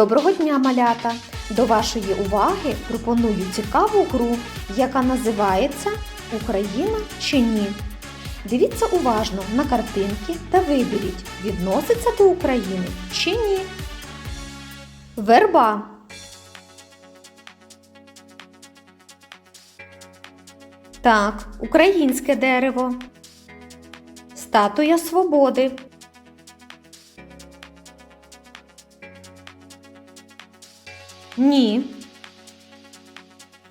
Доброго дня, малята! До вашої уваги пропоную цікаву гру, яка називається Україна чи ні. Дивіться уважно на картинки та виберіть, відноситься до України чи ні. Верба. Так, українське дерево. Статуя свободи. Ні.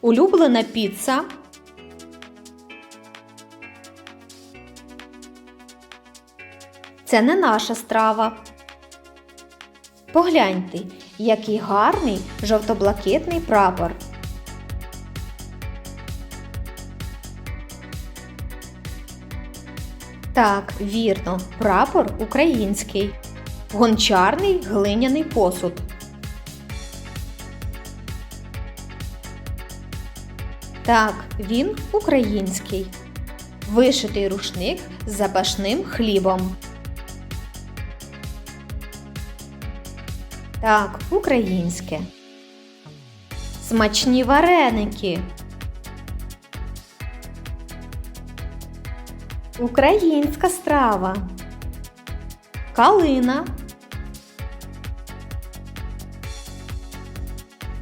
Улюблена піца. Це не наша страва. Погляньте, який гарний жовто-блакитний прапор. Так, вірно, прапор український. Гончарний глиняний посуд. Так, він український. Вишитий рушник з запашним хлібом. Так, українське. Смачні вареники. Українська страва. Калина.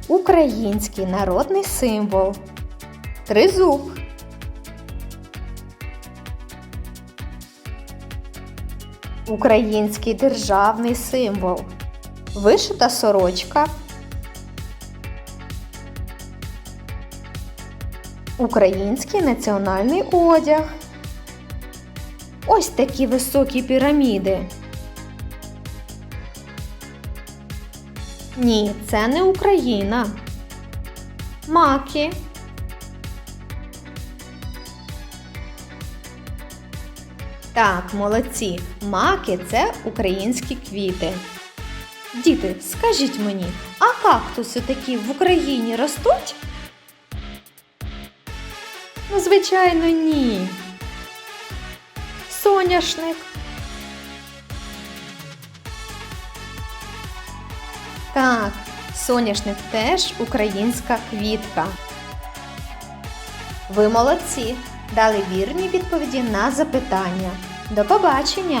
Український народний символ. Тризуб. Український державний символ. Вишита сорочка. Український національний одяг. Ось такі високі піраміди. Ні, це не Україна. Маки. Так, молодці. Маки це українські квіти. Діти, скажіть мені, а кактуси такі в Україні ростуть? Ну, звичайно, ні. Соняшник. Так, соняшник теж українська квітка. Ви молодці. Дали вірні відповіді на запитання. До побачення!